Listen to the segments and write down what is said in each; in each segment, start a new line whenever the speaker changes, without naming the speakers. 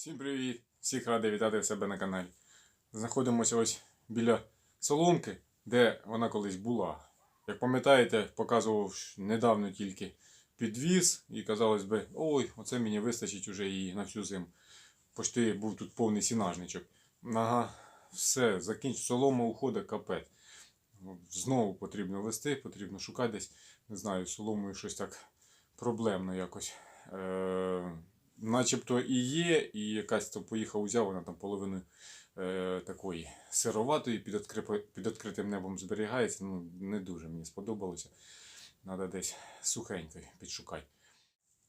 Всім привіт! Всіх радий вітати в себе на каналі. Знаходимося ось біля соломки, де вона колись була. Як пам'ятаєте, показував недавно тільки підвіз і казалось би, ой, оце мені вистачить уже її на всю зиму. Почти був тут повний сінажничок. Ага, все, закінч, солома уходить капець. Знову потрібно вести, потрібно шукати десь. Не знаю, соломою щось так проблемно якось. Е, начебто і є, і якась то поїхав узяв, вона там половину е, такої сироватої під, відкрипи- під відкритим небом зберігається. Ну, не дуже мені сподобалося. Треба десь сухенькою підшукати.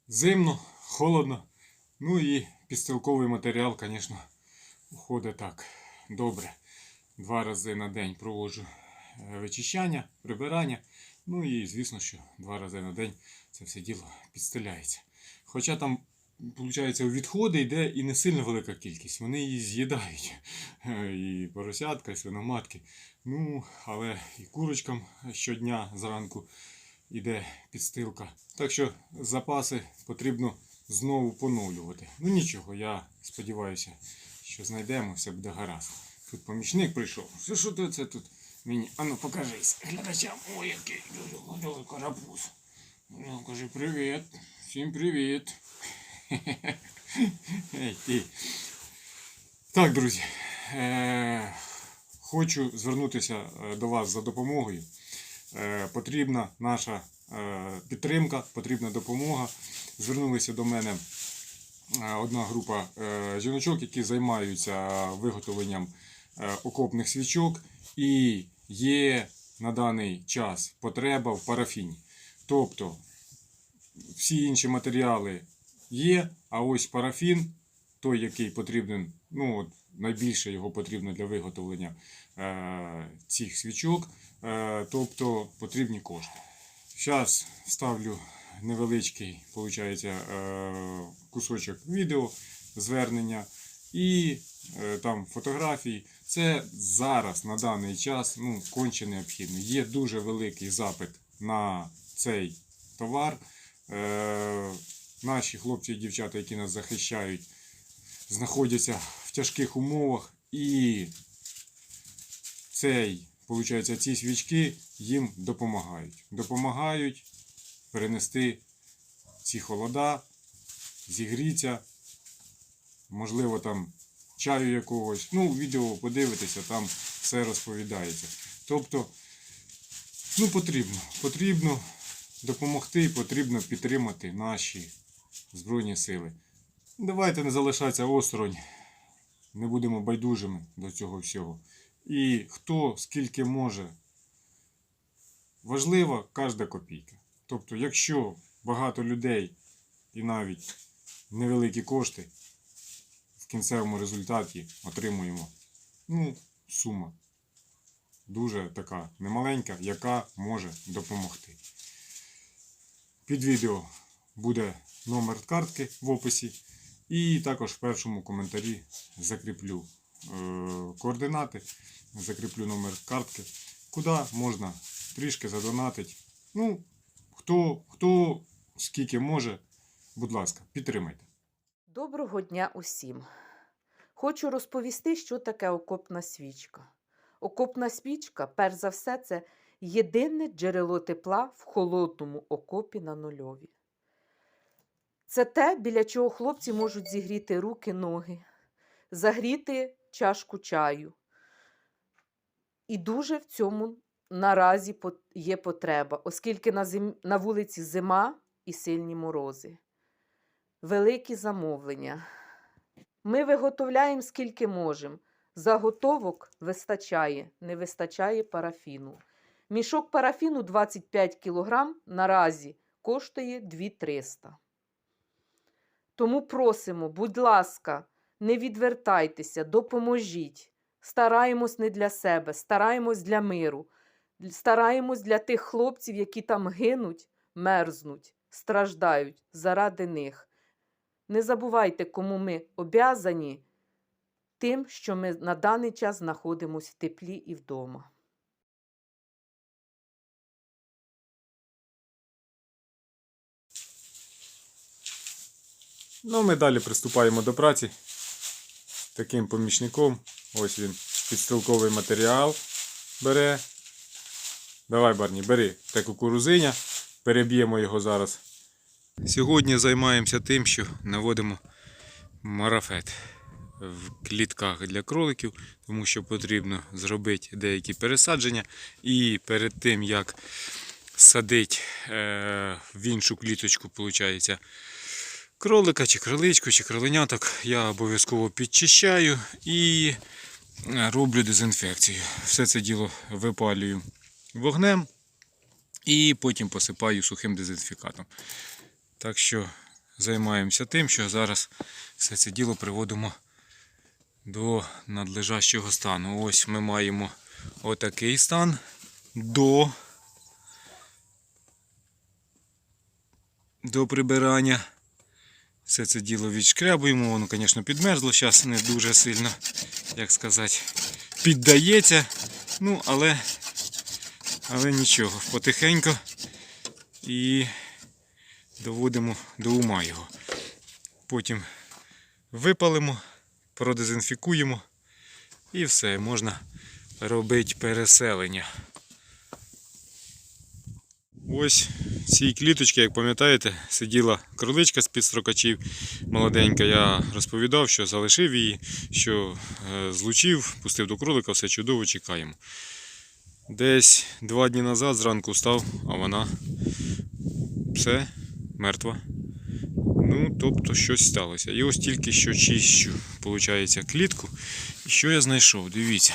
Зимно, холодно. Ну і підстилковий матеріал, звісно, уходить так добре. Два рази на день проводжу е, вичищання, прибирання. Ну і звісно, що два рази на день це все діло підстеляється. Хоча там, у відходи йде і не сильно велика кількість. Вони її з'їдають. Е, І поросятка, і свиноматки. Ну, але і курочкам щодня зранку йде підстилка. Так що запаси потрібно знову поновлювати. Ну нічого, я сподіваюся, що знайдемо, все буде гаразд. Тут помічник прийшов. Що, що ти це тут мені? Ану, покажись. Глядачам. Ой, який карапуз. Ну, кажи привіт. Всім привіт. Так, друзі. Е, хочу звернутися е, до вас за допомогою. Е, потрібна наша підтримка, потрібна допомога. Звернулися до мене одна група жіночок, які займаються виготовленням окопних свічок, і є на даний час потреба в парафіні. Тобто всі інші матеріали є, а ось парафін, той, який потрібен, ну от найбільше його потрібно для виготовлення е, цих свічок, е, тобто потрібні кошти. Зараз ставлю невеличкий, виходить, е, кусочок відео, звернення і е, там фотографії. Це зараз на даний час ну, конче необхідно. Є дуже великий запит на цей товар. Е, наші хлопці і дівчата, які нас захищають, знаходяться в тяжких умовах і цей, виходить, ці свічки їм допомагають. Допомагають перенести ці холода, зігріться, можливо, там чаю якогось. Ну, відео подивитися, там все розповідається. Тобто, ну, потрібно, потрібно допомогти, потрібно підтримати наші Збройні сили. Давайте не залишатися осторонь, не будемо байдужими до цього всього. І хто скільки може, важлива кожна копійка. Тобто, якщо багато людей і навіть невеликі кошти, в кінцевому результаті отримуємо ну, сума дуже така немаленька, яка може допомогти. Під відео буде номер картки в описі. І також в першому коментарі закріплю е, координати, закріплю номер картки, куди можна трішки задонатити. Ну, хто, хто скільки може, будь ласка, підтримайте.
Доброго дня усім! Хочу розповісти, що таке окопна свічка. Окопна свічка, перш за все, це єдине джерело тепла в холодному окопі на нульові. Це те, біля чого хлопці можуть зігріти руки, ноги, загріти чашку чаю. І дуже в цьому наразі є потреба, оскільки на, зим... на вулиці зима і сильні морози. Великі замовлення. Ми виготовляємо скільки можемо. Заготовок вистачає, не вистачає парафіну. Мішок парафіну 25 кг наразі коштує 2300. Тому просимо, будь ласка, не відвертайтеся, допоможіть. Стараємось не для себе, стараємось для миру, стараємось для тих хлопців, які там гинуть, мерзнуть, страждають заради них. Не забувайте, кому ми обязані тим, що ми на даний час знаходимося в теплі і вдома.
Ну, ми далі приступаємо до праці. таким помічником. Ось він підстилковий матеріал бере. Давай, Барні, бери те кукурузиня, переб'ємо його зараз. Сьогодні займаємося тим, що наводимо марафет в клітках для кроликів, тому що потрібно зробити деякі пересадження. І перед тим, як садити е, в іншу кліточку, виходить, кролика, чи кроличку, чи кроленяток, я обов'язково підчищаю і е, роблю дезінфекцію. Все це діло випалюю вогнем і потім посипаю сухим дезінфікатом. Так що займаємося тим, що зараз все це діло приводимо до надлежащого стану. Ось ми маємо отакий стан до, до прибирання. Все це діло відшкрябуємо, воно, звісно, підмерзло, зараз не дуже сильно, як сказати, піддається. Ну, але, але нічого, потихеньку і доводимо до ума його. Потім випалимо, продезінфікуємо і все, можна робити переселення. Ось в цій кліточці, як пам'ятаєте, сиділа кроличка з під строкачів молоденька. Я розповідав, що залишив її, що е, злучив, пустив до кролика, все чудово, чекаємо. Десь два дні назад зранку встав, а вона все мертва. Ну, тобто щось сталося. І ось тільки що чищу, виходить, клітку. І що я знайшов? Дивіться.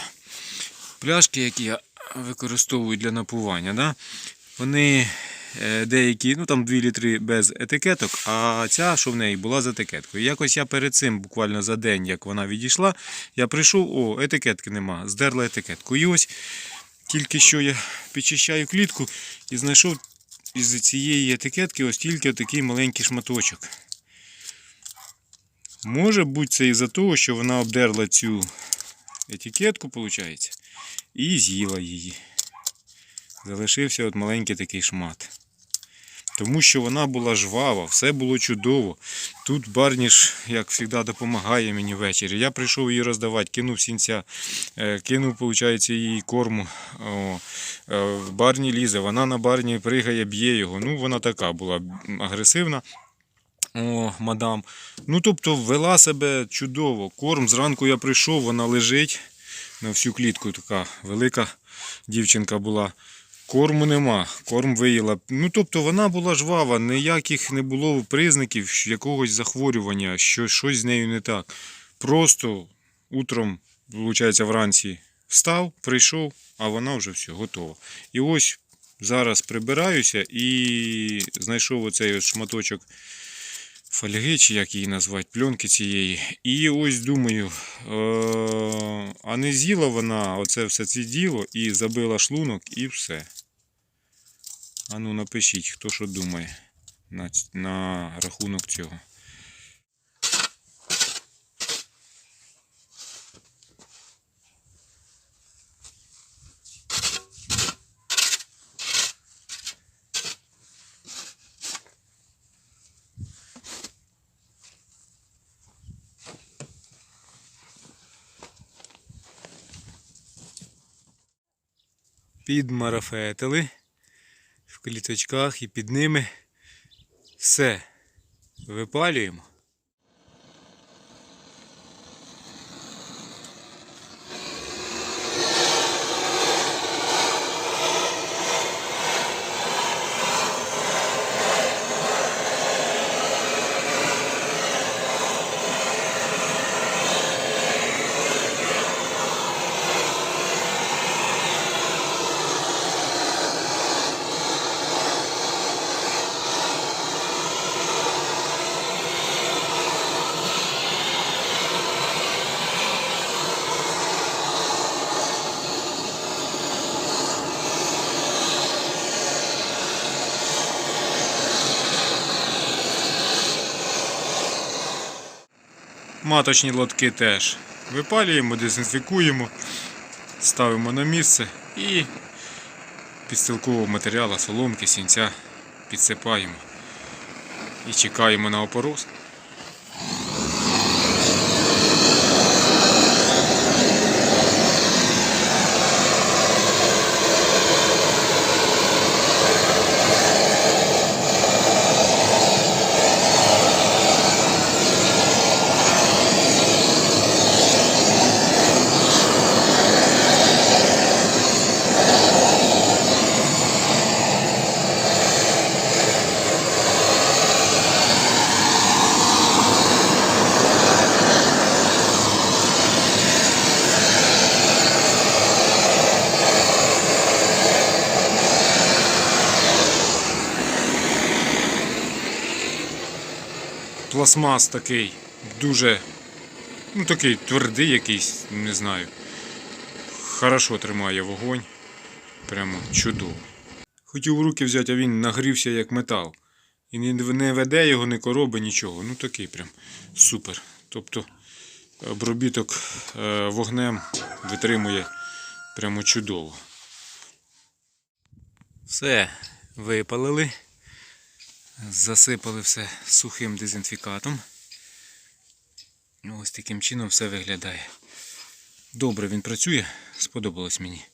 Пляшки, які я використовую для напування, да? Вони е, деякі, ну там 2 літри без етикеток, а ця, що в неї, була з етикеткою. Якось я перед цим, буквально за день, як вона відійшла, я прийшов, о, етикетки нема, здерла етикетку. І ось тільки що я підчищаю клітку і знайшов із цієї етикетки ось тільки такий маленький шматочок. Може бути це із-за того, що вона обдерла цю етикетку, виходить, і з'їла її. Залишився от маленький такий шмат. Тому що вона була жвава, все було чудово. Тут Барніш, як завжди, допомагає мені ввечері. Я прийшов її роздавати, кинув сінця, е, кинув, виходить, її корму. О, е, Барні лізе, вона на барні пригає, б'є його. Ну, вона така була агресивна. О, мадам. Ну, тобто, вела себе чудово. Корм зранку я прийшов, вона лежить на всю клітку. Така велика дівчинка була. Корму нема, корм виїла. Ну, тобто вона була жвава, ніяких не було признаків якогось захворювання, що щось з нею не так. Просто утром, виходить, вранці встав, прийшов, а вона вже все, готова. І ось зараз прибираюся і знайшов оцей от шматочок фольги, чи як її назвати, пленки цієї. І ось думаю, е- а не з'їла вона оце все це діло і забила шлунок, і все. А ну напишіть, хто що думає на, на рахунок цього. Підмарафетили в кліточках і під ними все випалюємо. Маточні лотки теж випалюємо, дезінфікуємо, ставимо на місце і підстилкового матеріалу, соломки, сінця підсипаємо і чекаємо на опороз. Пластмас такий, дуже, ну такий твердий якийсь, не знаю. Хорошо тримає вогонь. Прямо чудово. Хотів в руки взяти, а він нагрівся як метал. І не, не веде його, не короби, нічого. Ну такий прям супер. Тобто обробіток е, вогнем витримує прямо чудово. Все, випалили. Засипали все сухим дезінфікатом. Ось таким чином все виглядає. Добре він працює, сподобалось мені.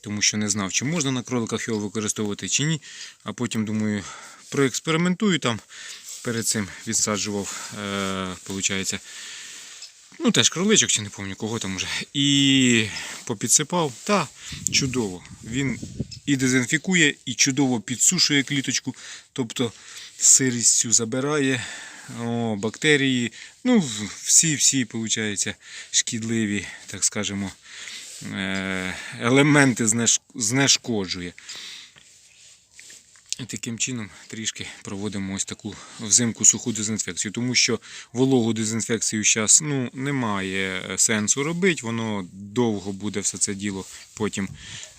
Тому що не знав, чи можна на кроликах його використовувати чи ні. А потім, думаю, проекспериментую там. Перед цим відсаджував, е, виходить, ну теж кроличок, чи не пам'ятаю, кого там вже. І попідсипав. Та, чудово. Він і дезінфікує, і чудово підсушує кліточку. Тобто сирість цю забирає, о, бактерії, ну, всі-всі, виходить, шкідливі, так скажемо, е, елементи знеш- знешкоджує. І таким чином трішки проводимо ось таку взимку суху дезінфекцію, тому що вологу дезінфекцію зараз ну, немає сенсу робити, воно довго буде все це діло потім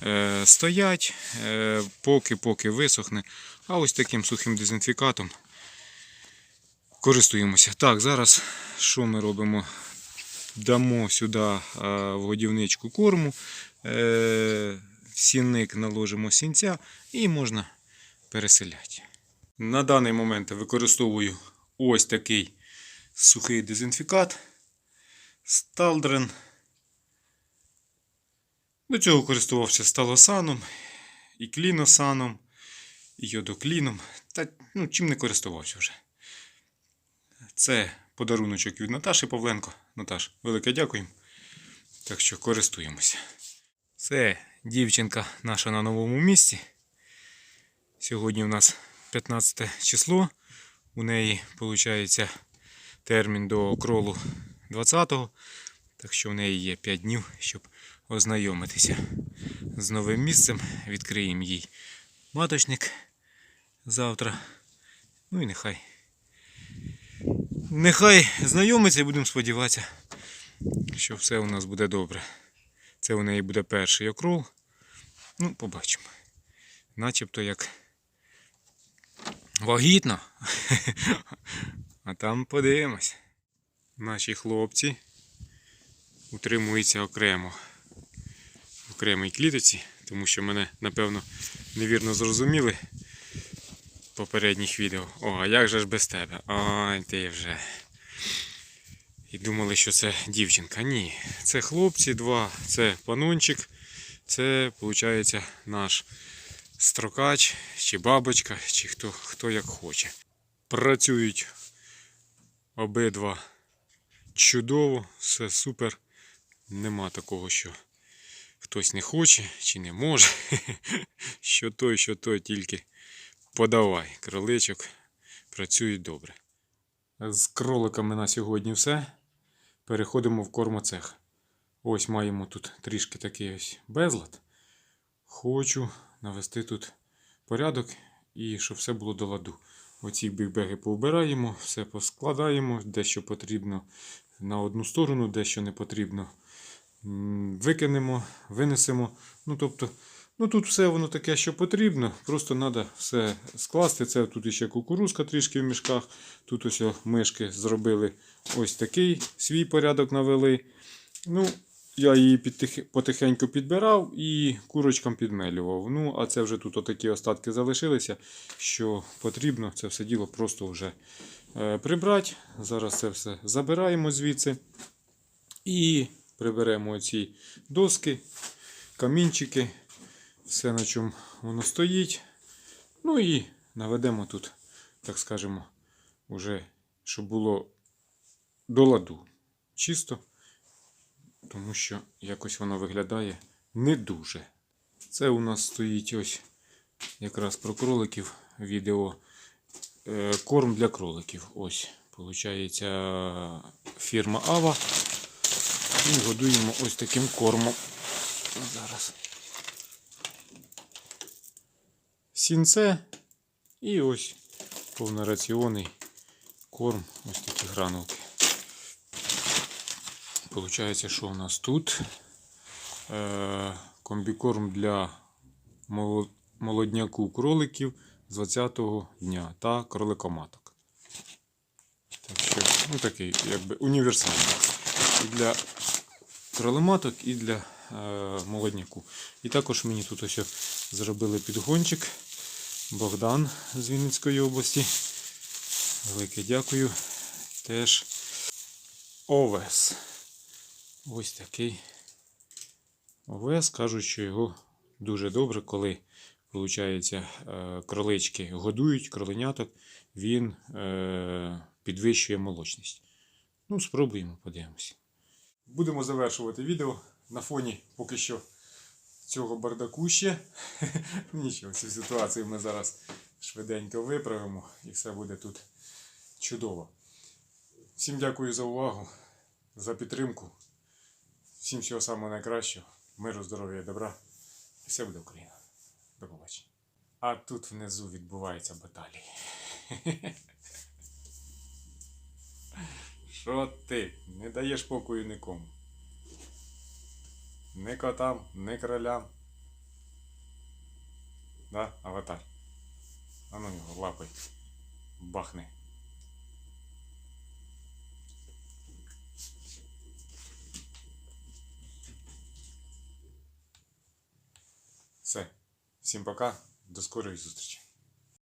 е, стоять, е, поки поки висохне. А ось таким сухим дезінфікатом користуємося. Так, зараз що ми робимо? Дамо сюди е, в годівничку корму, е, сінник наложимо сінця і можна переселяти. На даний момент використовую ось такий сухий дезінфікат Сталдрен. До цього користувався сталосаном, і кліносаном, і йодокліном. Та ну, чим не користувався вже. Це подаруночок від Наташі Павленко. Наташ, велике дякуємо. Так що користуємося. Це дівчинка наша на новому місці. Сьогодні у нас 15 число. У неї виходить термін до кролу 20-го. Так що в неї є 5 днів, щоб ознайомитися з новим місцем. Відкриємо їй маточник завтра. Ну і нехай. Нехай знайомиться і будемо сподіватися, що все у нас буде добре. Це у неї буде перший окрол. Ну, побачимо. Начебто як вагітно. А там подивимось. Наші хлопці утримуються окремо в окремій клітоці, тому що мене, напевно, невірно зрозуміли в попередніх відео. О, а як же ж без тебе? Ой, ти вже. І думали, що це дівчинка. Ні, це хлопці два, це панончик, це, виходить, наш строкач, чи бабочка, чи хто, хто як хоче. Працюють обидва чудово, все супер. Нема такого, що хтось не хоче чи не може. Що той, що той, тільки подавай. Кроличок працюють добре. З кроликами на сьогодні все. Переходимо в кормоцех. Ось маємо тут трішки такий ось безлад. Хочу навести тут порядок і щоб все було до ладу. Оці бігбеги повбираємо, все поскладаємо, дещо потрібно на одну сторону, дещо не потрібно викинемо, винесемо. Ну, тобто, ну тут все воно таке, що потрібно. Просто треба все скласти. Це тут ще кукурузка трішки в мішках. Тут ось мишки зробили ось такий свій порядок навели. Ну, я її підтих... потихеньку підбирав і курочкам підмелював. Ну, а це вже тут отакі остатки залишилися, що потрібно це все діло просто вже е, прибрати. Зараз це все забираємо звідси. І приберемо ці доски, камінчики, все на чому воно стоїть. Ну і наведемо тут, так скажемо, уже, щоб було до ладу. Чисто тому що якось воно виглядає не дуже. Це у нас стоїть ось якраз про кроликів відео. Е, Корм для кроликів. Ось, виходить, фірма Ава. І годуємо ось таким кормом. Зараз. Сінце і ось повнораціонний корм, ось такі гранулки. Получається, що у нас тут е, комбікорм для молодняку кроликів з 20-го дня та кроликоматок. Так що, ну такий, якби універсальний. І для кролематок, і для е, молодняку. І також мені тут ось зробили підгончик. Богдан з Вінницької області. Велике дякую. Теж овес. Ось такий овес. Кажуть, що його дуже добре, коли виходить, кролички годують кроленяток, він е, підвищує молочність. Ну, спробуємо, подивимося. Будемо завершувати відео на фоні поки що цього бардаку ще. Нічого, цю ситуацію ми зараз швиденько виправимо і все буде тут чудово. Всім дякую за увагу, за підтримку. Всім всього самого найкращого. Миру, здоров'я і добра. І все буде Україна. До побачення. А тут внизу відбуваються баталії. Що ти? Не даєш покою нікому. Ні котам, ні кролям. Да, аватар. А ну його лапай. Бахни. Все. Всім пока. До скорої зустрічі.